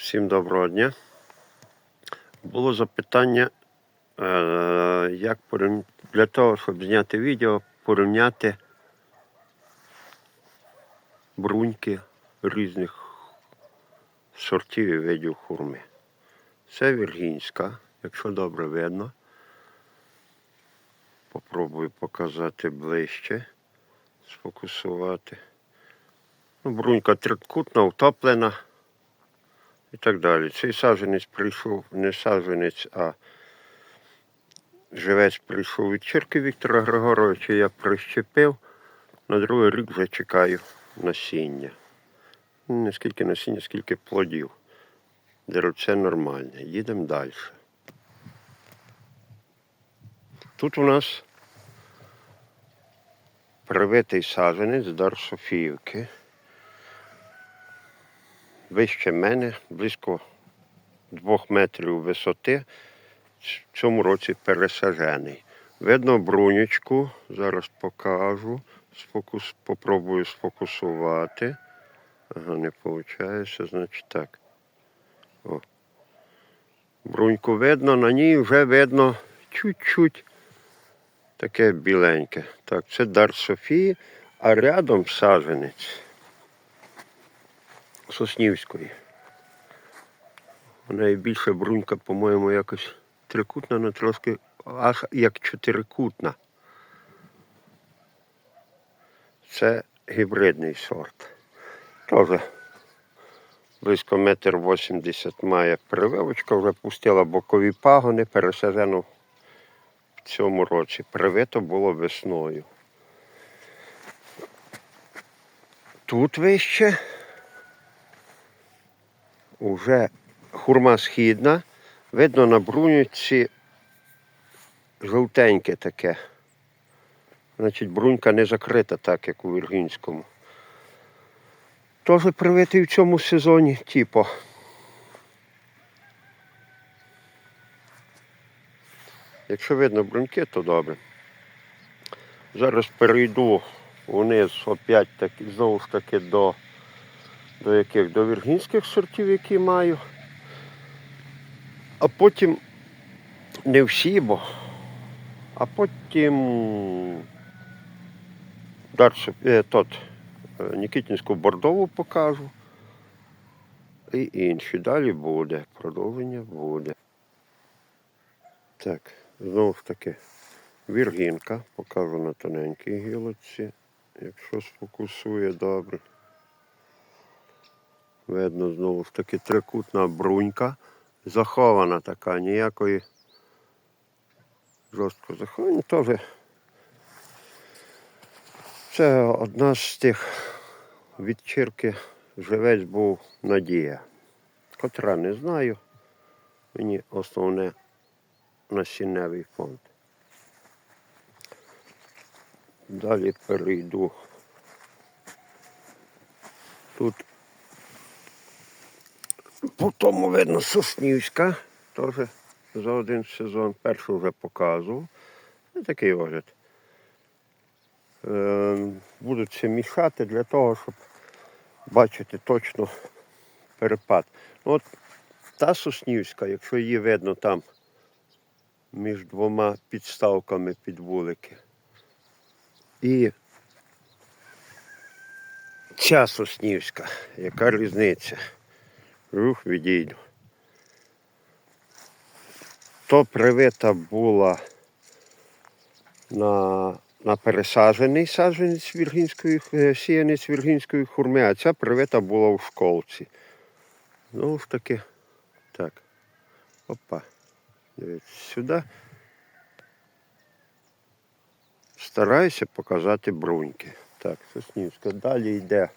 Всім доброго дня. Було запитання, е, як для того, щоб зняти відео, порівняти бруньки різних сортів і видів хурми. Це віргінська, якщо добре видно. Попробую показати ближче, сфокусувати. Ну, брунька трикутна, втоплена і так далі. Цей саджанець прийшов, не саджанець, а живець прийшов від Чирки Віктора Григоровича, я прищепив. На другий рік вже чекаю насіння. Не скільки насіння, скільки плодів. Деревце нормальне. Їдемо далі. Тут у нас привитий саджанець Дар Софіївки вище мене, близько двох метрів висоти. В цьому році пересажений. Видно брунючку, зараз покажу. Сфокус, попробую сфокусувати. Ага, не виходить, значить так. О. Бруньку видно, на ній вже видно чуть-чуть таке біленьке. Так, це дар Софії, а рядом саженець. Соснівської. У неї більше брунька, по-моєму, якось трикутна, але трошки аж як чотирикутна. Це гібридний сорт. Теж близько метр вісімдесят має прививочка, вже пустила бокові пагони, пересаджено в цьому році. Привито було весною. Тут вище уже хурма східна. Видно на бруньці жовтеньке таке. Значить, брунька не закрита так, як у Віргінському. Теж привитий в цьому сезоні, типу. Якщо видно бруньки, то добре. Зараз перейду вниз опять таки, знову ж таки до до яких? До віргінських сортів, які маю. А потім не всі, бо. А потім далі е, тот, е, Нікітінську бордову покажу. І інші. Далі буде. Продовження буде. Так, знову ж таки, віргінка. Покажу на тоненькій гілочці, якщо сфокусує добре. Видно знову ж таки трикутна брунька. Захована така, ніякої жорстко захована. Теж це одна з тих відчірки живець був Надія. Котра не знаю. Мені основне насінневий фонд. Далі перейду. Тут по тому видно Соснівська, теж за один сезон. Першу вже показував. Такий огляд. Е, будуть це мішати для того, щоб бачити точно перепад. Ну, От та Соснівська, якщо її видно там між двома підставками під вулики. І ця Соснівська, яка різниця? Рух відійду. То привита була на, на пересаджений саджанець віргінської, е, сіянець віргінської хурми, а ця привита була у школці. Знову ж таки, так. Опа. Дивіться, сюди. Стараюся показати бруньки. Так, Соснівська. Далі йде.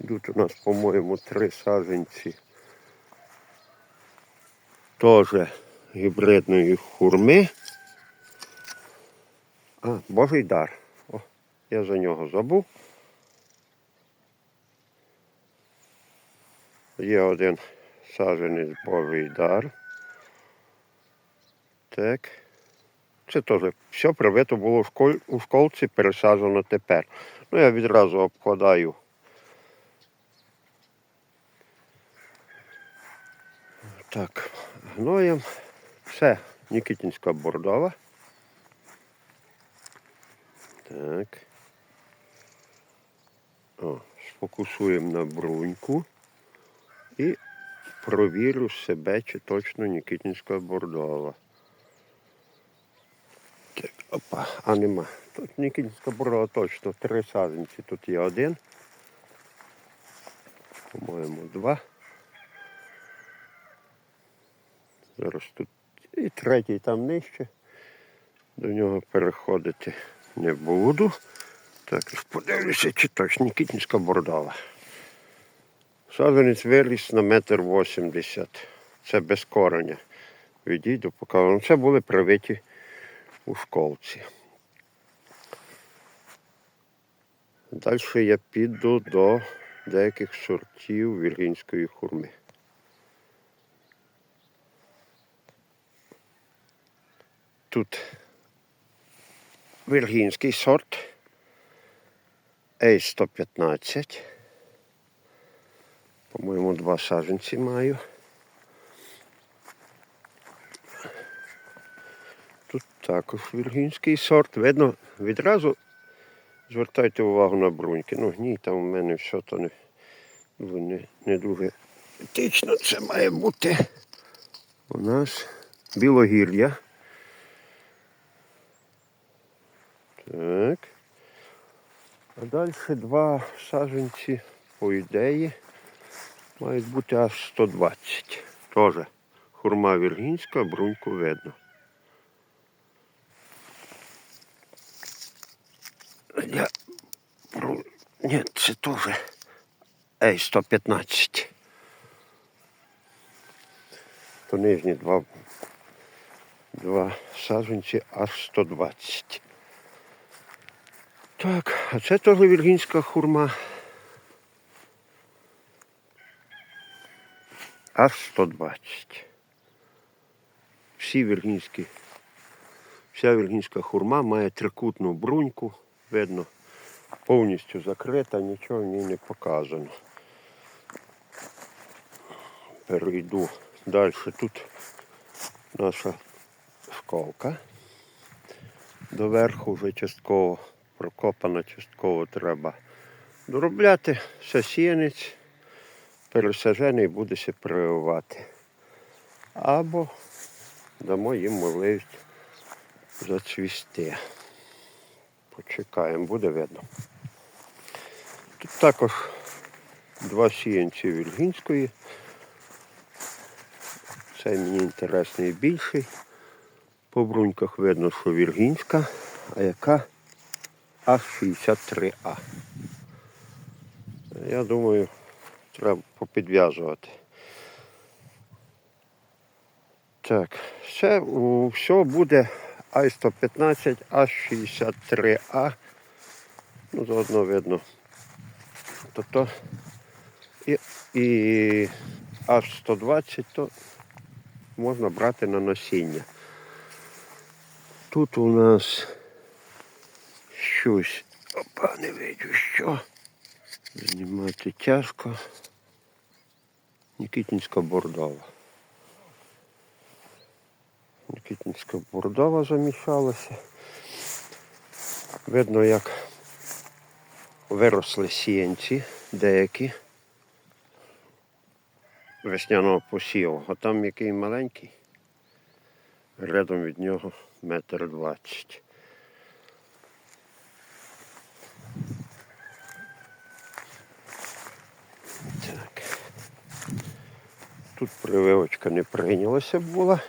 Йдуть у нас, по-моєму, три саджанці теж гібридної хурми. А, Божий дар. О, я за нього забув. Є один саджанець Божий дар. Так. Це теж все привито було у школці, пересаджено тепер. Ну, я відразу обкладаю Так, гноєм. Все, Нікітінська бордова. Так. О, сфокусуємо на бруньку і провірю себе, чи точно Нікітінська бордова. Так, опа, а нема. Тут Нікітінська бордова точно. Три саджанці. Тут є один. По-моєму, два. Зараз тут і третій там нижче. До нього переходити не буду. Так, подивлюся, чи точно Нікітінська бордова. Саджанець виріс на метр вісімдесят. Це без кореня. Відійду, покажу. Це були привиті у школці. Далі я піду до деяких сортів віргінської хурми. Тут віргінський сорт A115. По-моєму, два саджанці маю. Тут також віргінський сорт. Видно, відразу звертайте увагу на бруньки. Ну, гній там у мене все то не, не, не дуже етично. Це має бути у нас білогір'я. Так. А далі два саджанці, по ідеї, мають бути аж 120. Теж хурма віргінська, бруньку видно. Я... Ні, це теж Ей, 115. То нижні два, два саджанці аж 120. Так, а це теж віргінська хурма. Аж 120. Всі віргінські, вся віргінська хурма має трикутну бруньку, видно, повністю закрита, нічого в ній не показано. Перейду далі. Тут наша школка. Доверху вже частково прокопана, частково треба доробляти. Сосінець пересажений буде се прививати. Або дамо їм можливість зацвісти. Почекаємо, буде видно. Тут також два сіянці вільгінської. Цей мені інтересний більший. По бруньках видно, що віргінська, а яка аж 63А. Я думаю, треба попідв'язувати. Так, все, все буде Ай-115, Аж-63А. Ну, заодно видно. Тобто і, і Аж-120, то можна брати на насіння. Тут у нас щось. Опа, не видю що. Знімати тяжко. Нікітінська бордова. Нікітінська бордова замішалася. Видно, як виросли сіянці деякі весняного посіву. А там який маленький. Рядом від нього метр двадцять. Тут прививочка не прийнялася була.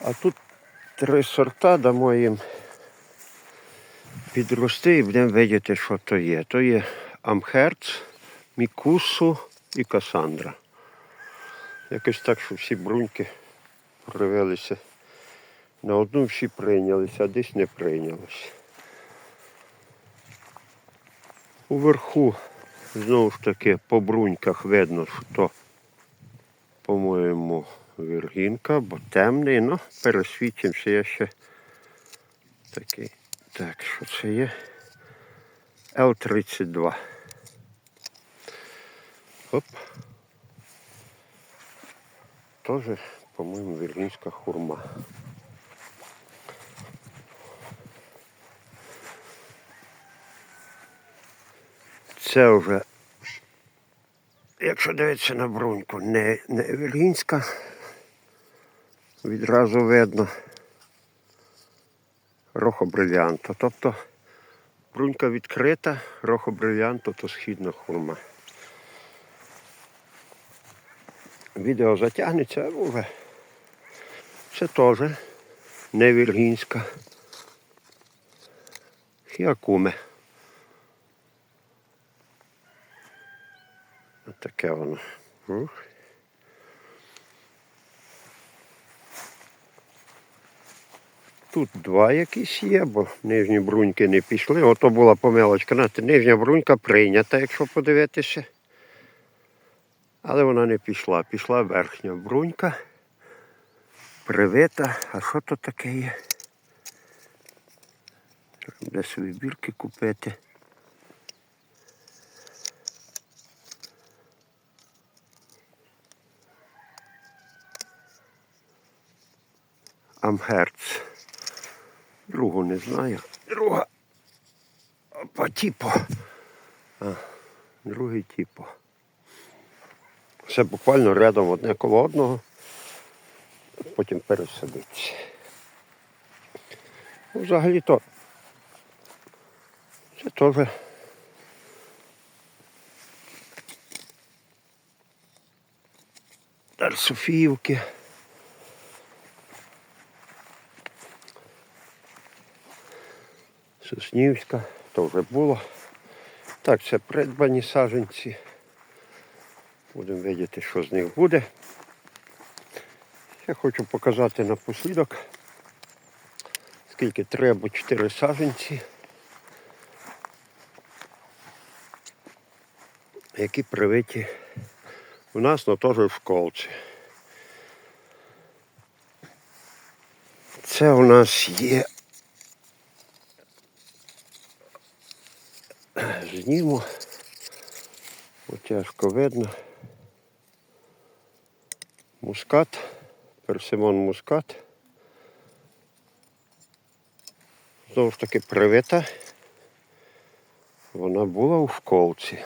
А тут три сорта дамо їм підрости і будемо видіти, що то є. То є Амхерц, Мікусу і Касандра. Якось так, що всі бруньки привелися. На одну всі прийнялися, а десь не прийнялися. Уверху знову ж таки по бруньках видно, що по-моєму, віргінка, бо темний, ну, пересвідчимося, я ще такий. Так, що це є? Л-32. Оп. теж, по-моєму, віргінська хурма. Це вже, якщо дивитися на бруньку, не, не віргінська, відразу видно рохобрилянто. Тобто брунька відкрита, рохобрилянто то східна хурма. Відео затягнеться, вже це теж не віргінська. Хіакуме. Таке воно. Тут два якісь є, бо нижні бруньки не пішли. Ото була помилочка. Знаєте, нижня брунька прийнята, якщо подивитися. Але вона не пішла. Пішла верхня брунька. Привита. А що то таке є? Треба Десь вибірки купити. Амгерц. Другу не знаю. Друга. Опа, тіпо. А, другий тіпо. Все буквально рядом одне коло одного. Потім пересадиться. Ну, взагалі-то. Це теж. Дар Соснівська, то вже було. Так, це придбані саженці. Будемо бачити, що з них буде. Я хочу показати напослідок, скільки або чотири саженці, які привиті у нас, але теж в школці. Це у нас є зніму. Бо тяжко видно. Мускат, персимон мускат. Знову ж таки привита. Вона була у школці.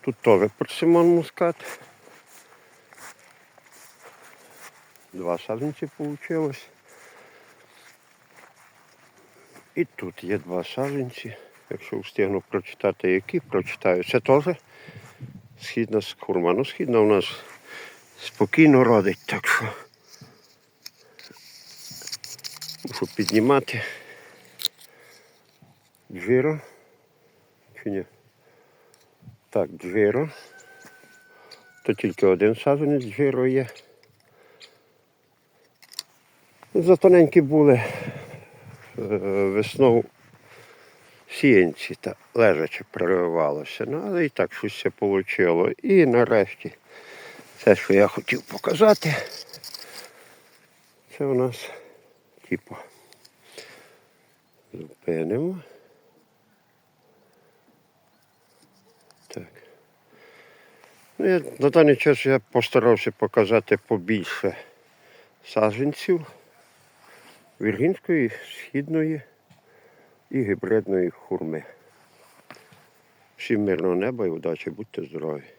Тут теж персимон мускат. Два саджанці вийшло. І тут є два саджанці. Якщо встигну прочитати, які прочитаю. Це теж східна хурма. Ну, східна у нас спокійно родить, так що мушу піднімати джиро. Чи ні? Так, джиро. То тільки один саджанець джиро є. Затоненькі були е, весною сіянці та лежачи проривалося. Ну, але і так щось все вийшло. І нарешті все, що я хотів показати, це у нас типу. Зупинимо. Так. Ну, я, на даний час я постарався показати побільше саджанців віргінської, східної і гібридної хурми. Всім мирного неба і удачі, будьте здорові!